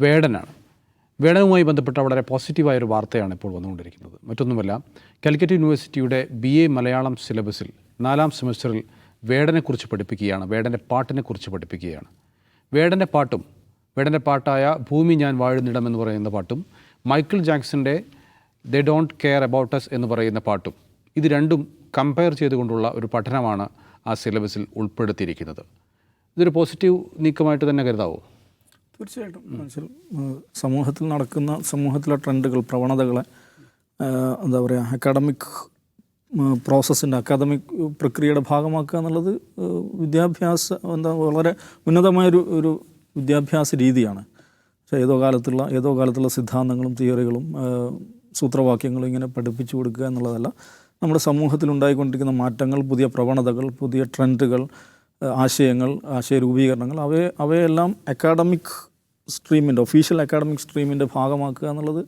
വേടനാണ്. വേടനുമായി ബന്ധപ്പെട്ട വളരെ പോസിറ്റീവായ ഒരു വാർത്തയാണ് ഇപ്പോൾ വന്നുകൊണ്ടിരിക്കുന്നത്. മറ്റൊന്നുമല്ല കാലിക്കറ്റ് യൂണിവേഴ്സിറ്റിയുടെ ബി എ മലയാളം സിലബസിൽ നാലാം സെമസ്റ്ററിൽ വേടനെക്കുറിച്ച് പഠിപ്പിക്കുകയാണ് വേടന്റെ പാട്ടിനെക്കുറിച്ച് പഠിപ്പിക്കുകയാണ്. വേടന്റെ പാട്ടും വേടന്റെ പാട്ടായ ഭൂമി ഞാൻ വാഴുന്നിടം എന്ന് പറയുന്ന പാട്ടും Michael ജാക്സന്റെ they don't care about us എന്ന് പറയുന്ന പാട്ടും ഇത് രണ്ടും കമ്പയർ ചെയ്തുകൊണ്ടുള്ള ഒരു പഠനമാണ് ആ സിലബസിൽ ഉൾപ്പെടുത്തിയിരിക്കുന്നത്. ഇതൊരു പോസിറ്റീവ് നീക്കമായിട്ട് തന്നെ കരുതാവോ? തീർച്ചയായിട്ടും. മനുഷ്യർ സമൂഹത്തിൽ നടക്കുന്ന സമൂഹത്തിലെ ട്രെൻഡുകൾ പ്രവണതകളെ എന്താ പറയുക അക്കാഡമിക് പ്രോസസ്സിന്റെ അക്കാദമിക് പ്രക്രിയയുടെ ഭാഗമാക്കുക എന്നുള്ളത് വിദ്യാഭ്യാസ എന്താ വളരെ ഉന്നതമായൊരു ഒരു വിദ്യാഭ്യാസ രീതിയാണ്. പക്ഷേ ഏതോ കാലത്തുള്ള ഏതോ കാലത്തുള്ള സിദ്ധാന്തങ്ങളും തിയറികളും സൂത്രവാക്യങ്ങളും ഇങ്ങനെ പഠിപ്പിച്ചു കൊടുക്കുക എന്നുള്ളതല്ല. നമ്മുടെ സമൂഹത്തിൽ ഉണ്ടായിക്കൊണ്ടിരിക്കുന്ന മാറ്റങ്ങൾ പുതിയ പ്രവണതകൾ പുതിയ ട്രെൻഡുകൾ ആശയങ്ങൾ ആശയ രൂപീകരണങ്ങൾ അവയെ അവയെല്ലാം അക്കാഡമിക് സ്ട്രീമിന്റെ ഒഫീഷ്യൽ അക്കാഡമിക് സ്ട്രീമിന്റെ ഭാഗമാക്കുക എന്നുള്ളത്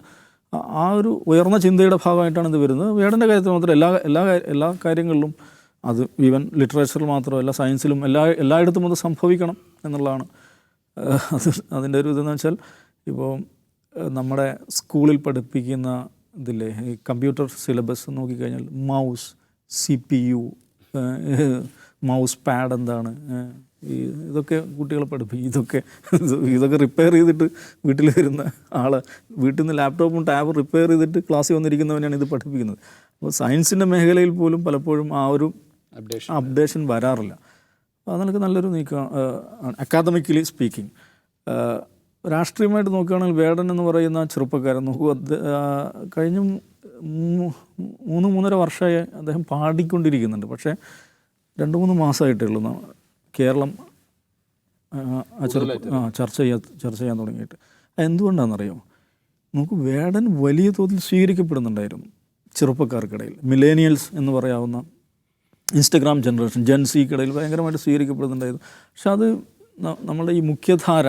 ആ- ഒരു ഉയർന്ന ചിന്തയുടെ ഭാഗമായിട്ടാണ് ഇത് വരുന്നത്. വേടന്റെ കാര്യത്തിൽ മാത്രം എല്ലാ എല്ലാ എല്ലാ കാര്യങ്ങളിലും അത് ഈവൻ ലിറ്ററേച്ചറിൽ മാത്രമല്ല സയൻസിലും എല്ലാ എല്ലായിടത്തും അത് സംഭവിക്കണം എന്നുള്ളതാണ്. അത് അതിന്റെ ഒരു ഇതെന്ന് വെച്ചാൽ ഇപ്പോൾ നമ്മുടെ സ്കൂളിൽ പഠിപ്പിക്കുന്ന ഇതില്ലേ ഈ കമ്പ്യൂട്ടർ സിലബസ് നോക്കിക്കഴിഞ്ഞാൽ mouse C P U mouse pad എന്താണ്? ഈ ഇതൊക്കെ കുട്ടികളെ പഠിപ്പിക്കും. ഇതൊക്കെ ഇതൊക്കെ റിപ്പയർ ചെയ്തിട്ട് വീട്ടിൽ വരുന്ന ആൾ വീട്ടിൽ നിന്ന് ലാപ്ടോപ്പും ടാബും റിപ്പയർ ചെയ്തിട്ട് ക്ലാസ്സിൽ വന്നിരിക്കുന്നവനാണ് ഇത് പഠിപ്പിക്കുന്നത്. അപ്പോൾ സയൻസിന്റെ മേഖലയിൽ പോലും പലപ്പോഴും ആ ഒരു അപ്ഡേഷൻ അപ്ഡേഷൻ വരാറില്ല. അപ്പോൾ അത് നല്ലൊരു നീക്കമാണ് അക്കാദമിക്കലി സ്പീക്കിംഗ് രാഷ്ട്രീയമായിട്ട് നോക്കുകയാണെങ്കിൽ വേടൻ എന്ന് പറയുന്ന ചെറുപ്പക്കാരൻ നോക്കൂ. കഴിഞ്ഞ മൂന്ന് മൂന്നര വർഷമായി അദ്ദേഹം പാടിക്കൊണ്ടിരിക്കുന്നുണ്ട്. പക്ഷേ രണ്ട് മൂന്ന് മാസമായിട്ടേ ഉള്ളൂ കേരളം ആ, ചർച്ച ചെയ്യാൻ ചർച്ച ചെയ്യാൻ തുടങ്ങിയിട്ട്. എന്തുകൊണ്ടാണെന്നറിയോ നമുക്ക് വേടൻ വലിയ തോതിൽ സ്വീകരിക്കപ്പെടുന്നുണ്ടായിരുന്നു ചെറുപ്പക്കാർക്കിടയിൽ. മിലേനിയൽസ് എന്ന് പറയാവുന്ന ഇൻസ്റ്റഗ്രാം ജനറേഷൻ ജെൻസിക്കിടയിൽ ഭയങ്കരമായിട്ട് സ്വീകരിക്കപ്പെടുന്നുണ്ടായിരുന്നു. പക്ഷെ അത് നമ്മളുടെ ഈ മുഖ്യധാര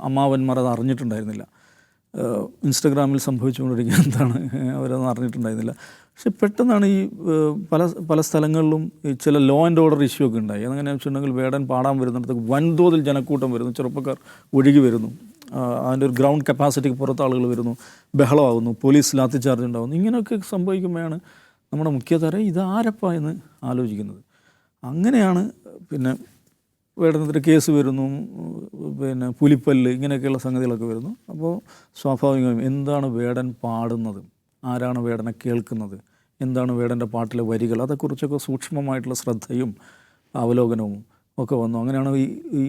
അമ്മാവന്മാർ അത് അറിഞ്ഞിട്ടുണ്ടായിരുന്നില്ല. ഇൻസ്റ്റഗ്രാമിൽ സംഭവിച്ചുകൊണ്ടിരിക്കുന്ന എന്താണ്? അവരതൊന്നും അറിഞ്ഞിട്ടുണ്ടായിരുന്നില്ല. പക്ഷെ പെട്ടെന്നാണ് ഈ പല പല സ്ഥലങ്ങളിലും ചില ലോ ആൻഡ് ഓർഡർ ഇഷ്യൂ ഒക്കെ ഉണ്ടായി. അതെങ്ങനെയാണെന്ന് വെച്ചിട്ടുണ്ടെങ്കിൽ വേടൻ പാടാൻ വരുന്നിടത്ത് വൻതോതിൽ ജനക്കൂട്ടം വരുന്നു. ചെറുപ്പക്കാർ ഒഴുകി വരുന്നു. അതിന്റെ ഒരു ഗ്രൗണ്ട് കപ്പാസിറ്റിക്ക് പുറത്ത് ആളുകൾ വരുന്നു. ബഹളമാകുന്നു. പോലീസ് ലാത്തി ചാർജ് ഉണ്ടാകുന്നു. ഇങ്ങനെയൊക്കെ സംഭവിക്കുമ്പോഴാണ് നമ്മുടെ മുഖ്യധാര ഇതാരപ്പ എന്ന് ആലോചിക്കുന്നത്. അങ്ങനെയാണ് പിന്നെ വേടനെതിരെ കേസ് വരുന്നു പിന്നെ പുലിപ്പല്ല് ഇങ്ങനെയൊക്കെയുള്ള സംഗതികളൊക്കെ വരുന്നു. അപ്പോൾ സ്വാഭാവികമായും എന്താണ് വേടൻ പാടുന്നത്? ആരാണ് വേടനെ കേൾക്കുന്നത്? എന്താണ് വേടന്റെ പാട്ടിലെ വരികൾ? അതേക്കുറിച്ചൊക്കെ സൂക്ഷ്മമായിട്ടുള്ള ശ്രദ്ധയും അവലോകനവും ഒക്കെ വന്നു. അങ്ങനെയാണ് ഈ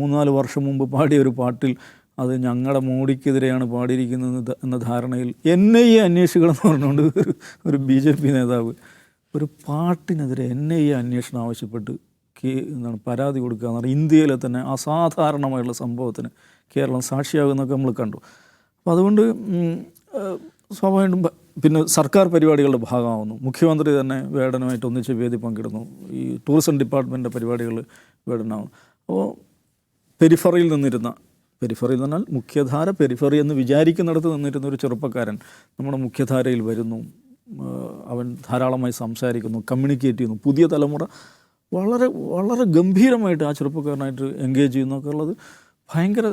മൂന്നാൽ വർഷം മുമ്പ് പാടിയ ഒരു പാട്ടിൽ അത് ഞങ്ങളുടെ മോഡിക്കെതിരെയാണ് പാടിയിരിക്കുന്നത് എന്ന ധാരണയിൽ എന്നെ ഈ അന്വേഷിക്കണമെന്ന് പറഞ്ഞുകൊണ്ട് ഒരു ഒരു ബി ജെ പി നേതാവ് ഒരു പാട്ടിനെതിരെ എന്നെ ഈ അന്വേഷണം ആവശ്യപ്പെട്ട് എന്താണ് പരാതി കൊടുക്കുക എന്ന് പറഞ്ഞാൽ ഇന്ത്യയിലെ തന്നെ അസാധാരണമായുള്ള സംഭവത്തിന് കേരളം സാക്ഷിയാകുന്നൊക്കെ നമ്മൾ കണ്ടു. അപ്പോൾ അതുകൊണ്ട് സ്വാഭാവികമായിട്ടും പിന്നെ സർക്കാർ പരിപാടികളുടെ ഭാഗമാവുന്നു. മുഖ്യമന്ത്രി തന്നെ വേടനുമായിട്ട് ഒന്നിച്ച് വേദി പങ്കിടുന്നു. ഈ ടൂറിസം ഡിപ്പാർട്ട്മെന്റിന്റെ പരിപാടികൾ വേടനാവുന്നു. അപ്പോൾ പെരിഫറിയിൽ നിന്നിരുന്ന പെരിഫറി എന്ന് പറഞ്ഞാൽ മുഖ്യധാര പെരിഫറി എന്ന് വിചാരിക്കുന്നിടത്ത് നിന്നിരുന്ന ഒരു ചെറുപ്പക്കാരൻ നമ്മുടെ മുഖ്യധാരയിൽ വരുന്നു. അവൻ ധാരാളമായി സംസാരിക്കുന്നു കമ്മ്യൂണിക്കേറ്റ് ചെയ്യുന്നു. പുതിയ തലമുറ വളരെ വളരെ ഗംഭീരമായിട്ട് ആ ചെറുപ്പക്കാരനായിട്ട് എൻഗേജ് ചെയ്യുന്നൊക്കെ ഉള്ളത് ഭയങ്കര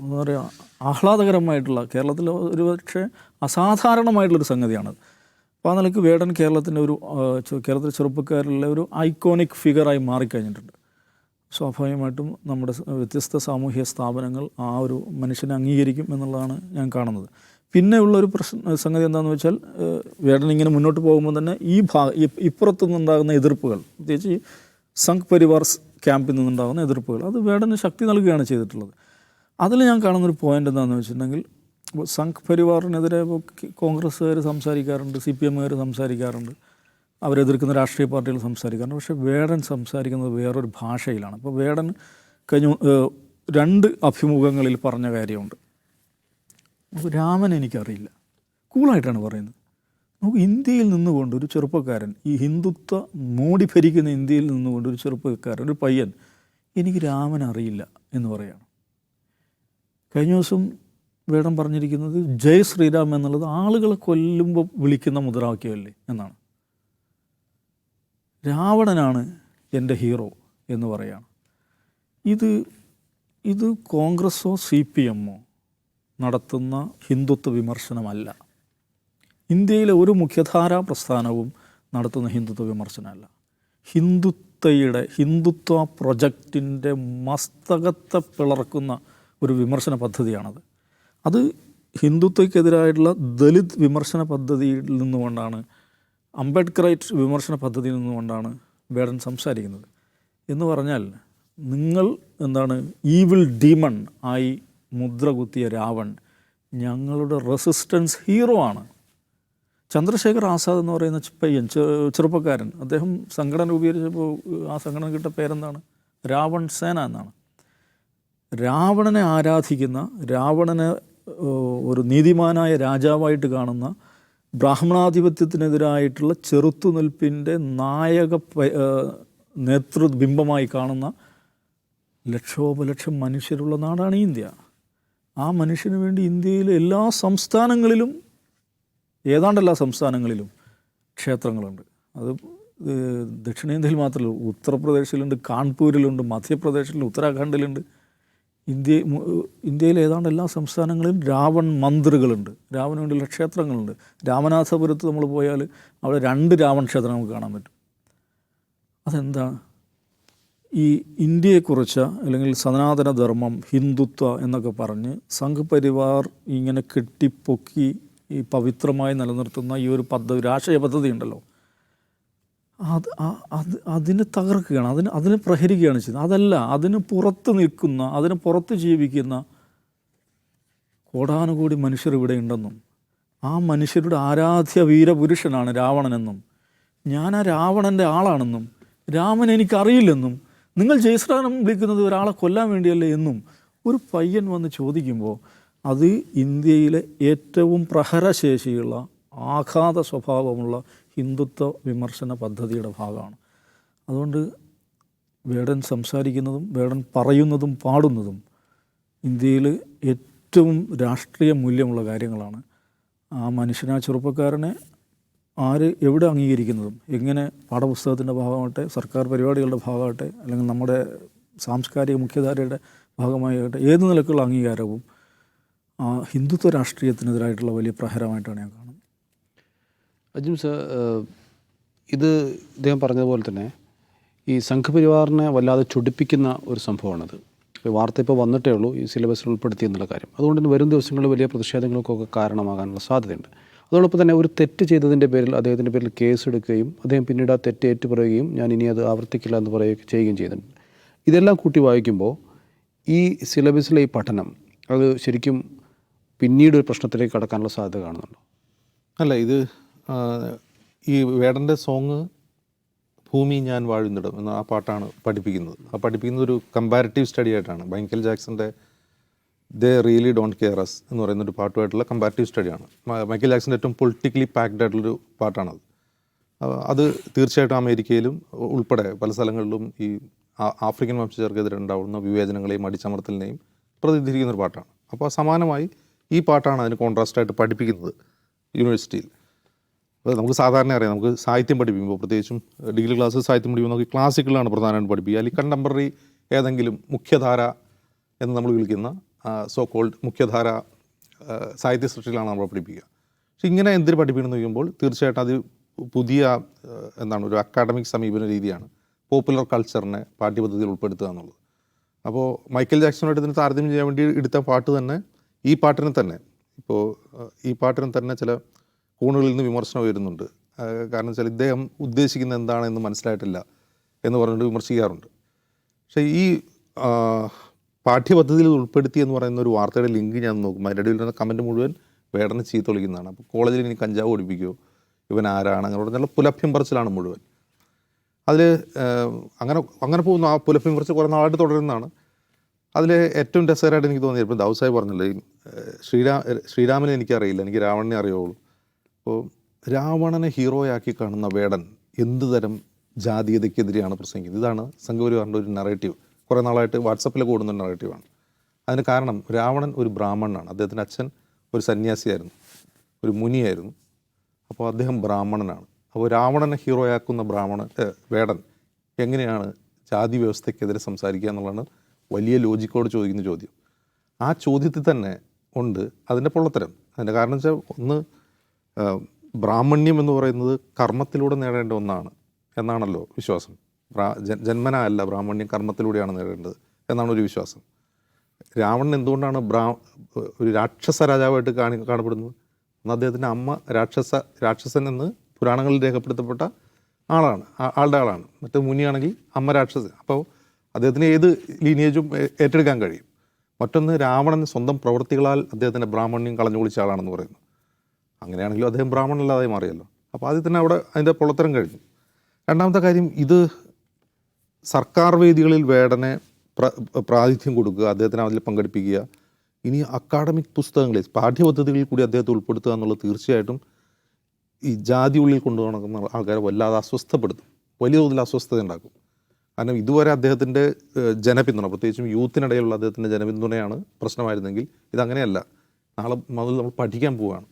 എന്താ പറയുക ആഹ്ലാദകരമായിട്ടുള്ള കേരളത്തിൽ ഒരു പക്ഷേ അസാധാരണമായിട്ടുള്ളൊരു സംഗതിയാണത് അപ്പോൾ ആ നിലയ്ക്ക് വേടൻ കേരളത്തിന്റെ ഒരു കേരളത്തിലെ ചെറുപ്പക്കാരിലെ ഒരു ഐക്കോണിക് ഫിഗറായി മാറിക്കഴിഞ്ഞിട്ടുണ്ട്. സ്വാഭാവികമായിട്ടും നമ്മുടെ വ്യത്യസ്ത സാമൂഹ്യ സ്ഥാപനങ്ങൾ ആ ഒരു മനുഷ്യനെ അംഗീകരിക്കും എന്നുള്ളതാണ് ഞാൻ കാണുന്നത്. പിന്നെ ഉള്ളൊരു പ്രശ്ന സംഗതി എന്താണെന്ന് വെച്ചാൽ വേടൻ ഇങ്ങനെ മുന്നോട്ട് പോകുമ്പോൾ തന്നെ ഈ ഭാ ഇപ്പുറത്തു നിന്നുണ്ടാകുന്ന എതിർപ്പുകൾ പ്രത്യേകിച്ച് ഈ സംഘ് പരിവാർ ക്യാമ്പിൽ നിന്നുണ്ടാകുന്ന എതിർപ്പുകൾ അത് വേടന് ശക്തി നൽകുകയാണ് ചെയ്തിട്ടുള്ളത്. അതിൽ ഞാൻ കാണുന്നൊരു പോയിന്റ് എന്താണെന്ന് വെച്ചിട്ടുണ്ടെങ്കിൽ സംഘ് പരിവാറിനെതിരെ കോൺഗ്രസ്സുകാർ സംസാരിക്കാറുണ്ട് സി പി എമ്മുകാർ സംസാരിക്കാറുണ്ട് അവരെതിർക്കുന്ന രാഷ്ട്രീയ പാർട്ടികൾ സംസാരിക്കാറുണ്ട് പക്ഷേ വേടൻ സംസാരിക്കുന്നത് വേറൊരു ഭാഷയിലാണ്. അപ്പോൾ വേടൻ കഴിഞ്ഞ രണ്ട് അഭിമുഖങ്ങളിൽ പറഞ്ഞ കാര്യമുണ്ട്. രാമൻ എനിക്കറിയില്ല. കൂളായിട്ടാണ് പറയുന്നത്. നമുക്ക് ഇന്ത്യയിൽ നിന്നുകൊണ്ട് ഒരു ചെറുപ്പക്കാരൻ ഈ ഹിന്ദുത്വ മൂടി ഭരിക്കുന്ന ഇന്ത്യയിൽ നിന്നുകൊണ്ട് ഒരു ചെറുപ്പക്കാരൻ ഒരു പയ്യൻ എനിക്ക് രാമൻ അറിയില്ല എന്ന് പറയാണ്. കഴിഞ്ഞ ദിവസം വേടം പറഞ്ഞിരിക്കുന്നത് ജയ് ശ്രീരാം എന്നുള്ളത് ആളുകളെ കൊല്ലുമ്പോൾ വിളിക്കുന്ന മുദ്രാവാക്യമല്ലേ എന്നാണ്. രാവണനാണ് എന്റെ ഹീറോ എന്ന് പറയാണ്. ഇത് ഇത് കോൺഗ്രസ്സോ സി പി എമ്മോ നടത്തുന്ന ഹിന്ദുത്വ വിമർശനമല്ല. ഇന്ത്യയിലെ ഒരു മുഖ്യധാരാ പ്രസ്ഥാനവും നടത്തുന്ന ഹിന്ദുത്വ വിമർശനമല്ല. ഹിന്ദുത്വയുടെ ഹിന്ദുത്വ പ്രൊജക്റ്റിന്റെ മസ്തകത്തെ പിളർക്കുന്ന ഒരു വിമർശന പദ്ധതിയാണത്. അത് ഹിന്ദുത്വയ്ക്കെതിരായിട്ടുള്ള ദലിത് വിമർശന പദ്ധതിയിൽ നിന്നുകൊണ്ടാണ് അംബേദ്കറൈറ്റ് വിമർശന പദ്ധതിയിൽ നിന്നുകൊണ്ടാണ് വേടൻ സംസാരിക്കുന്നത്. എന്ന് പറഞ്ഞാൽ നിങ്ങൾ എന്താണ് ഈവിൽ ഡീമൺ ആയി മുദ്ര കുത്തിയ രാവൺ ഞങ്ങളുടെ റെസിസ്റ്റൻസ് ഹീറോ ആണ്. ചന്ദ്രശേഖർ ആസാദ് എന്ന് പറയുന്ന പയ്യൻ ചെറുപ്പക്കാരൻ. അദ്ദേഹം സംഘടന രൂപീകരിച്ചപ്പോൾ ആ സംഘടന കിട്ട പേരെന്താണ്? രാവൺ സേന എന്നാണ്. രാവണനെ ആരാധിക്കുന്ന രാവണനെ ഒരു നീതിമാനായ രാജാവായിട്ട് കാണുന്ന ബ്രാഹ്മണാധിപത്യത്തിനെതിരായിട്ടുള്ള ചെറുത്തുനിൽപ്പിന്റെ നായക നേതൃബിംബമായി കാണുന്ന ലക്ഷോപലക്ഷം മനുഷ്യരുള്ള നാടാണ് ഇന്ത്യ. ആ മനുഷ്യന് വേണ്ടി ഇന്ത്യയിലെ എല്ലാ സംസ്ഥാനങ്ങളിലും ഏതാണ്ട് എല്ലാ സംസ്ഥാനങ്ങളിലും ക്ഷേത്രങ്ങളുണ്ട്. അത് ദക്ഷിണേന്ത്യയിൽ മാത്രമല്ല ഉത്തർപ്രദേശിലുണ്ട് കാൺപൂരിലുണ്ട് മധ്യപ്രദേശിലുണ്ട് ഉത്തരാഖണ്ഡിലുണ്ട്. ഇന്ത്യ ഇന്ത്യയിലെ ഏതാണ്ട് എല്ലാ സംസ്ഥാനങ്ങളിലും രാവൺ മന്ദിറുകളുണ്ട് രാവണന് വേണ്ടിയുള്ള ക്ഷേത്രങ്ങളുണ്ട്. രാമനാഥപുരത്ത് നമ്മൾ പോയാൽ അവിടെ രണ്ട് രാവൺ ക്ഷേത്രം നമുക്ക് കാണാൻ പറ്റും. അതെന്താ? ഈ ഇന്ത്യയെക്കുറിച്ച് അല്ലെങ്കിൽ സനാതന ധർമ്മം ഹിന്ദുത്വ എന്നൊക്കെ പറഞ്ഞ് സംഘപരിവാർ ഇങ്ങനെ കെട്ടിപ്പൊക്കി ഈ പവിത്രമായി നിലനിർത്തുന്ന ഈ ഒരു പദ്ധതി രാഷ്ട്രീയ പദ്ധതി ഉണ്ടല്ലോ. അത് അത് അതിനെ തകർക്കുകയാണ് അതിന് അതിനെ പ്രഹരിക്കുകയാണ് ചെയ്യുന്നത്. അതല്ല അതിന് പുറത്ത് നിൽക്കുന്ന അതിന് പുറത്ത് ജീവിക്കുന്ന കോടാനുകൂടി മനുഷ്യർ ഇവിടെ ഉണ്ടെന്നും ആ മനുഷ്യരുടെ ആരാധ്യ വീരപുരുഷനാണ് രാവണനെന്നും ഞാൻ ആ രാവണന്റെ ആളാണെന്നും രാമൻ എനിക്കറിയില്ലെന്നും നിങ്ങൾ ജയശ്രാനം വിളിക്കുന്നത് ഒരാളെ കൊല്ലാൻ വേണ്ടിയല്ലേ എന്നും ഒരു പയ്യൻ വന്ന് ചോദിക്കുമ്പോൾ അത് ഇന്ത്യയിലെ ഏറ്റവും പ്രഹരശേഷിയുള്ള ആഘാത സ്വഭാവമുള്ള ഹിന്ദുത്വ വിമർശന പദ്ധതിയുടെ ഭാഗമാണ്. അതുകൊണ്ട് വേടൻ സംസാരിക്കുന്നതും വേടൻ പറയുന്നതും പാടുന്നതും ഇന്ത്യയിൽ ഏറ്റവും രാഷ്ട്രീയ മൂല്യമുള്ള കാര്യങ്ങളാണ്. ആ മനുഷ്യനെ ചെറുപ്പക്കാരനെ ആര് എവിടെ അംഗീകരിക്കുന്നതും എങ്ങനെ പാഠപുസ്തകത്തിന്റെ ഭാഗമാകട്ടെ സർക്കാർ പരിപാടികളുടെ ഭാഗമാകട്ടെ അല്ലെങ്കിൽ നമ്മുടെ സാംസ്കാരിക മുഖ്യധാരയുടെ ഭാഗമായിട്ട് ഏത് നിലക്കുള്ള അംഗീകാരവും ആ ഹിന്ദുത്വ രാഷ്ട്രീയത്തിനെതിരായിട്ടുള്ള വലിയ പ്രഹരമായിട്ടാണ് ഞാൻ കാണുന്നത്. അജിം സർ ഇത് ഇദ്ദേഹം പറഞ്ഞതുപോലെ തന്നെ ഈ സംഘപരിവാറിനെ വല്ലാതെ ചൊടിപ്പിക്കുന്ന ഒരു സംഭവമാണിത്. വാർത്ത ഇപ്പോൾ വന്നിട്ടേ ഉള്ളൂ ഈ സിലബസിൽ ഉൾപ്പെടുത്തി എന്നുള്ള കാര്യം. അതുകൊണ്ട് തന്നെ വരും ദിവസങ്ങളിൽ വലിയ പ്രതിഷേധങ്ങൾക്കൊക്കെ കാരണമാകാനുള്ള സാധ്യതയുണ്ട്. അതോടൊപ്പം തന്നെ ഒരു തെറ്റ് ചെയ്തതിന്റെ പേരിൽ അദ്ദേഹത്തിന്റെ പേരിൽ കേസ് എടുക്കുകയും അദ്ദേഹം പിന്നീട് ആ തെറ്റ് ഏറ്റുപറയുകയും ഞാൻ ഇനി അത് ആവർത്തിക്കില്ല എന്ന് പറയുകയും ചെയ്യുകയും ചെയ്യുന്നുണ്ട്. ഇതെല്ലാം കൂട്ടി വായിക്കുമ്പോൾ ഈ സിലബസിലെ ഈ പഠനം അത് ശരിക്കും പിന്നീട് ഒരു പ്രശ്നത്തിലേക്ക് കടക്കാനുള്ള സാധ്യത കാണുന്നുണ്ടോ? അല്ല ഇത് ഈ വേടന്റെ സോങ് ഭൂമി ഞാൻ വാഴുന്നിടം എന്ന ആ പാട്ടാണ് പഠിപ്പിക്കുന്നത്. ആ പഠിപ്പിക്കുന്നത് ഒരു കമ്പാരിറ്റീവ് സ്റ്റഡി ആയിട്ടാണ്. Michael ജാക്സന്റെ they really don't care us എന്ന് പറയുന്ന ഒരു പാട്ടുമായിട്ടുള്ള കമ്പാരിറ്റീവ് സ്റ്റഡിയാണ് മൈക്കൽ ജാക്സന്റെ ഏറ്റവും പൊളിറ്റിക്കലി പാക്ഡ് ആയിട്ടുള്ളൊരു പാട്ടാണത് അത്. തീർച്ചയായിട്ടും അമേരിക്കയിലും ഉൾപ്പെടെ പല സ്ഥലങ്ങളിലും ഈ ആഫ്രിക്കൻ വംശജർക്കെതിരെ ഉണ്ടാവുന്ന വിവേചനങ്ങളെയും അടിച്ചമർത്തലിനെയും പ്രതിനിധീകരിക്കുന്ന ഒരു പാട്ടാണ്. അപ്പോൾ സമാനമായി ഈ പാട്ടാണ് അതിന് കോൺട്രാസ്റ്റായിട്ട് പഠിപ്പിക്കുന്നത് യൂണിവേഴ്സിറ്റിയിൽ അപ്പോൾ നമുക്ക് സാധാരണ അറിയാം. നമുക്ക് സാഹിത്യം പഠിപ്പിക്കുമ്പോൾ പ്രത്യേകിച്ചും ഡിഗ്രി ക്ലാസ് സാഹിത്യം പഠിക്കുമ്പോൾ നമുക്ക് ക്ലാസിക്കലാണ് പ്രധാനമായിട്ട് പഠിപ്പിക്കുക. അല്ലെങ്കിൽ കണ്ടംപററി ഏതെങ്കിലും മുഖ്യധാര എന്ന് നമ്മൾ വിളിക്കുന്ന സോ കോൾഡ് മുഖ്യധാര സാഹിത്യ സൃഷ്ടികളാണ് നമ്മൾ പഠിപ്പിക്കുക. പക്ഷെ ഇങ്ങനെ എന്തിന് പഠിപ്പിക്കണം എന്ന് ചോദിക്കുമ്പോൾ തീർച്ചയായിട്ടും അത് പുതിയ എന്താണ് ഒരു അക്കാഡമിക് സമീപന രീതിയാണ്. പോപ്പുലർ കൾച്ചറിനെ പാഠ്യപദ്ധതിയിൽ ഉൾപ്പെടുത്തുക എന്നുള്ളത്. അപ്പോൾ മൈക്കൽ ജാക്സണുമായിട്ട് ഇതിന് താരതമ്യം ചെയ്യാൻ വേണ്ടി എടുത്ത പാട്ട് തന്നെ ഈ പാട്ടിനെ തന്നെ. ഇപ്പോൾ ഈ പാട്ടിന് തന്നെ ചില കോണുകളിൽ നിന്ന് വിമർശനം വരുന്നുണ്ട് കാരണം വെച്ചാൽ ഇദ്ദേഹം ഉദ്ദേശിക്കുന്നത് എന്താണെന്ന് മനസ്സിലായിട്ടില്ല എന്ന് പറഞ്ഞിട്ട് വിമർശിക്കാറുണ്ട്. പക്ഷേ ഈ പാഠ്യപദ്ധതിയിൽ ഉൾപ്പെടുത്തി എന്ന് പറയുന്ന ഒരു വാർത്തയുടെ ലിങ്ക് ഞാൻ നോക്കും. അതിന്റെ ഇടയിൽ വരുന്ന കമന്റ് മുഴുവൻ വേടനെ ചീത്ത വിളിക്കുന്നതാണ്. അപ്പോൾ കോളേജിൽ ഇനി കഞ്ചാവ് ഓടിപ്പിക്കുമോ ഇവൻ ആരാണ്? അങ്ങനെ പറഞ്ഞാൽ പുലഭ്യം പറച്ചിലാണ് മുഴുവൻ. അതിൽ അങ്ങനെ അങ്ങനെ പോകുന്നു. ആ പുലഭ്യം പറച്ച് കുറേ നാളായിട്ട് തുടരുന്നതാണ്. അതിൽ ഏറ്റവും രസകരമായിട്ട് എനിക്ക് തോന്നിയത് ഇപ്പോൾ ദൗസായി പറഞ്ഞല്ലോ ശ്രീരാ ശ്രീരാമനെ എനിക്കറിയില്ല. എനിക്ക് രാവണനെ അറിയുള്ളൂ. അപ്പോൾ രാവണനെ ഹീറോയാക്കി കാണുന്ന വേടൻ എന്ത് തരം ജാതീയതയ്ക്കെതിരെയാണ് പ്രസംഗിക്കുന്നത്? ഇതാണ് സംഘപരിവാറിന്റെ ഒരു നറേറ്റീവ് കുറേ നാളായിട്ട് വാട്സപ്പിൽ കൂടുന്ന ഒരു നറേറ്റീവാണ് അതിന് കാരണം രാവണൻ ഒരു ബ്രാഹ്മണനാണ്. അദ്ദേഹത്തിന്റെ അച്ഛൻ ഒരു സന്യാസിയായിരുന്നു. ഒരു മുനിയായിരുന്നു. അപ്പോൾ അദ്ദേഹം ബ്രാഹ്മണനാണ്. അപ്പോൾ രാവണനെ ഹീറോയാക്കുന്ന ബ്രാഹ്മണൻ വേടൻ എങ്ങനെയാണ് ജാതി വ്യവസ്ഥയ്ക്കെതിരെ സംസാരിക്കുക എന്നുള്ളതാണ് വലിയ ലോജിക്കോട് ചോദിക്കുന്ന ചോദ്യം. ആ ചോദ്യത്തിൽ തന്നെ ഉണ്ട് അതിന്റെ പൊള്ളത്തരം. അതിന്റെ കാരണം വെച്ചാൽ ഒന്ന് ബ്രാഹ്മണ്യം എന്ന് പറയുന്നത് കർമ്മത്തിലൂടെ നേടേണ്ട ഒന്നാണ് എന്നാണല്ലോ വിശ്വാസം. ജന്മനാ അല്ല ബ്രാഹ്മണ്യം കർമ്മത്തിലൂടെയാണ് നേടേണ്ടത് എന്നാണ് ഒരു വിശ്വാസം. രാവണൻ എന്തുകൊണ്ടാണ് ബ്രാ ഒരു രാക്ഷസ രാജാവായിട്ട് കാണി കാണപ്പെടുന്നത്? എന്നാൽ അദ്ദേഹത്തിന്റെ അമ്മ രാക്ഷസ രാക്ഷസൻ എന്ന് പുരാണങ്ങളിൽ രേഖപ്പെടുത്തപ്പെട്ട ആളാണ് ആളുടെ ആളാണ്. മറ്റേ മുനിയാണെങ്കിൽ അമ്മ രാക്ഷസൻ. അപ്പോൾ അദ്ദേഹത്തിന് ഏത് ലീനിയേജും ഏറ്റെടുക്കാൻ കഴിയും? മറ്റൊന്ന് രാവണൻ സ്വന്തം പ്രവൃത്തികളാൽ അദ്ദേഹത്തിന്റെ ബ്രാഹ്മണ്യം കളഞ്ഞു കുളിച്ച ആളാണെന്ന് പറയുന്നു. അങ്ങനെയാണെങ്കിലും അദ്ദേഹം ബ്രാഹ്മണനല്ലാതെ മാറിയല്ലോ. അപ്പോൾ ആദ്യം തന്നെ അവിടെ അതിന്റെ പൊള്ളത്തരം കഴിഞ്ഞു. രണ്ടാമത്തെ കാര്യം ഇത് സർക്കാർ വേദികളിൽ വേടനെ പ്ര പ്രാതിഥ്യം കൊടുക്കുക അദ്ദേഹത്തിന് അതിൽ പങ്കെടുപ്പിക്കുക. ഇനി അക്കാഡമിക് പുസ്തകങ്ങളിൽ പാഠ്യപദ്ധതികളിൽ കൂടി അദ്ദേഹത്തെ ഉൾപ്പെടുത്തുക എന്നുള്ളത് തീർച്ചയായിട്ടും ഈ ജാതി ഉള്ളിൽ കൊണ്ടു നടക്കുന്ന ആൾക്കാരെ വല്ലാതെ അസ്വസ്ഥപ്പെടുത്തും. വലിയ തോതിൽ അസ്വസ്ഥത ഉണ്ടാക്കും. കാരണം ഇതുവരെ അദ്ദേഹത്തിന്റെ ജനപിന്തുണ പ്രത്യേകിച്ചും യൂത്തിനിടയിലുള്ള അദ്ദേഹത്തിന്റെ ജനപിന്തുണയാണ് പ്രശ്നമായിരുന്നെങ്കിൽ ഇതങ്ങനെയല്ല. നാളെ മുതൽ നമ്മൾ പഠിക്കാൻ പോവുകയാണ്.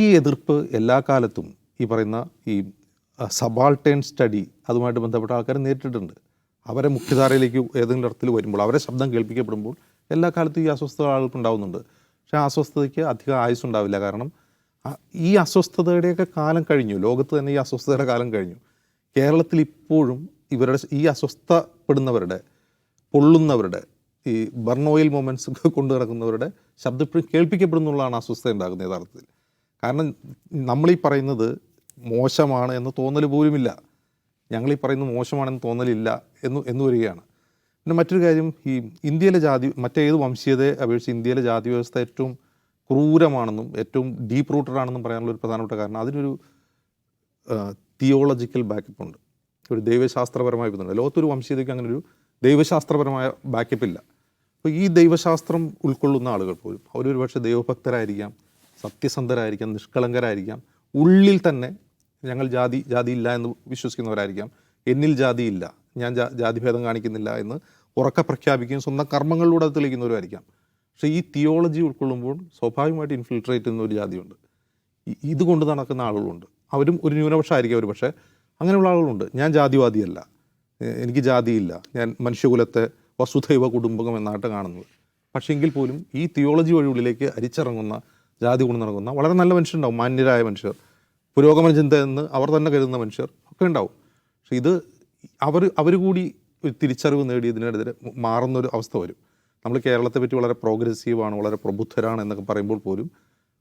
ഈ എതിർപ്പ് എല്ലാ കാലത്തും ഈ പറയുന്ന ഈ സബാൾട്ടേൺ സ്റ്റഡി അതുമായിട്ട് ബന്ധപ്പെട്ട ആൾക്കാർ നേരിട്ടിട്ടുണ്ട്. അവരെ മുഖ്യധാരയിലേക്ക് ഏതെങ്കിലും അർത്ഥത്തിൽ വരുമ്പോൾ അവരെ ശബ്ദം കേൾപ്പിക്കപ്പെടുമ്പോൾ എല്ലാ കാലത്തും ഈ അസ്വസ്ഥത ആളുകൾക്ക് ഉണ്ടാവുന്നുണ്ട് പക്ഷേ ആ അസ്വസ്ഥതയ്ക്ക് അധികം ആയുസ് ഉണ്ടാവില്ല കാരണം ഈ അസ്വസ്ഥതയുടെയൊക്കെ കാലം കഴിഞ്ഞു. ലോകത്ത് തന്നെ ഈ അസ്വസ്ഥതയുടെ കാലം കഴിഞ്ഞു. കേരളത്തിൽ ഇപ്പോഴും ഇവരുടെ ഈ അസ്വസ്ഥപ്പെടുന്നവരുടെ പൊള്ളുന്നവരുടെ ഈ ബർണോയിൽ മൊമെൻസ് കൊണ്ടു നടക്കുന്നവരുടെ ശബ്ദം ഇപ്പോഴും കേൾപ്പിക്കപ്പെടുന്നുള്ളതാണ് അസ്വസ്ഥത ഉണ്ടാകുന്നത് യഥാർത്ഥത്തിൽ. കാരണം നമ്മളീ പറയുന്നത് മോശമാണ് എന്ന് തോന്നൽ പോലുമില്ല. ഞങ്ങളീ പറയുന്നത് മോശമാണെന്ന് തോന്നലില്ല എന്ന് എന്ന് വരികയാണ്. പിന്നെ മറ്റൊരു കാര്യം ഈ ഇന്ത്യയിലെ ജാതി മറ്റേത് വംശീയതയെ അപേക്ഷിച്ച് ഇന്ത്യയിലെ ജാതി വ്യവസ്ഥ ഏറ്റവും ക്രൂരമാണെന്നും ഏറ്റവും ഡീപ്പ് റൂട്ടഡ് ആണെന്നും പറയാനുള്ള ഒരു പ്രധാനപ്പെട്ട കാരണം അതിനൊരു തിയോളജിക്കൽ ബാക്കപ്പ് ഉണ്ട്. ഒരു ദൈവശാസ്ത്രപരമായ ഇതുണ്ട് ലോകത്തൊരു വംശീയതയ്ക്ക് അങ്ങനെ ഒരു ദൈവശാസ്ത്രപരമായ ബാക്കപ്പ് ഇല്ല. അപ്പോൾ ഈ ദൈവശാസ്ത്രം ഉൾക്കൊള്ളുന്ന ആളുകൾ പോലും അവരൊരു പക്ഷേ ദൈവഭക്തരായിരിക്കാം സത്യസന്ധരായിരിക്കാം നിഷ്കളങ്കരായിരിക്കാം ഉള്ളിൽ തന്നെ ഞങ്ങൾ ജാതി ജാതി ഇല്ല എന്ന് വിശ്വസിക്കുന്നവരായിരിക്കാം. എന്നിൽ ജാതിയില്ല. ഞാൻ ജാതിഭേദം കാണിക്കുന്നില്ല എന്ന് ഉറക്കെ പ്രഖ്യാപിക്കുകയും സ്വന്തം കർമ്മങ്ങളിലൂടെ അത് തെളിയിക്കുന്നവരായിരിക്കാം. പക്ഷേ ഈ തിയോളജി ഉൾക്കൊള്ളുമ്പോൾ സ്വാഭാവികമായിട്ട് ഇൻഫിൽട്രേറ്റ് ചെയ്യുന്ന ഒരു ജാതിയുണ്ട്. ഇതുകൊണ്ട് ഇത് കൊണ്ട് നടക്കുന്ന ആളുകളുണ്ട്. അവരും ഒരു ന്യൂനപക്ഷമായിരിക്കും അവർ പക്ഷേ അങ്ങനെയുള്ള ആളുകളുണ്ട്. ഞാൻ ജാതിവാദിയല്ല. എനിക്ക് ജാതിയില്ല. ഞാൻ മനുഷ്യകുലത്തെ വസുധൈവ കുടുംബം എന്നായിട്ട് കാണുന്നത്. പക്ഷേ എങ്കിൽ പോലും ഈ തിയോളജി വഴി ഉള്ളിലേക്ക് അരിച്ചിറങ്ങുന്ന ജാതി കൊണ്ട് നടക്കുന്ന വളരെ നല്ല മനുഷ്യരുണ്ടാവും. മാന്യരായ മനുഷ്യർ. പുരോഗമന ചിന്ത എന്ന് അവർ തന്നെ കരുതുന്ന മനുഷ്യർ ഒക്കെ ഉണ്ടാവും. പക്ഷെ ഇത് അവർ അവർ കൂടി ഒരു തിരിച്ചറിവ് നേടിയതിനെതിരെ മാറുന്നൊരു അവസ്ഥ വരും. നമ്മൾ കേരളത്തെ പറ്റി വളരെ പ്രോഗ്രസീവാണ് വളരെ പ്രബുദ്ധരാണ് എന്നൊക്കെ പറയുമ്പോൾ പോലും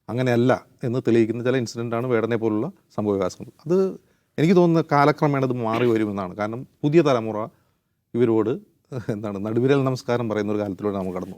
അങ്ങനെയല്ല എന്ന് തെളിയിക്കുന്ന ചില ഇൻസിഡന്റാണ് വേടനെ പോലുള്ള സംഭവ വികാസങ്ങൾ. അത് എനിക്ക് തോന്നുന്ന കാലക്രമേണ അത് മാറി വരുമെന്നാണ് കാരണം പുതിയ തലമുറ ഇവരോട് എന്താണ് നടുവിരൽ നമസ്കാരം പറയുന്ന ഒരു കാലത്തിലൂടെ നമ്മൾ കടന്നു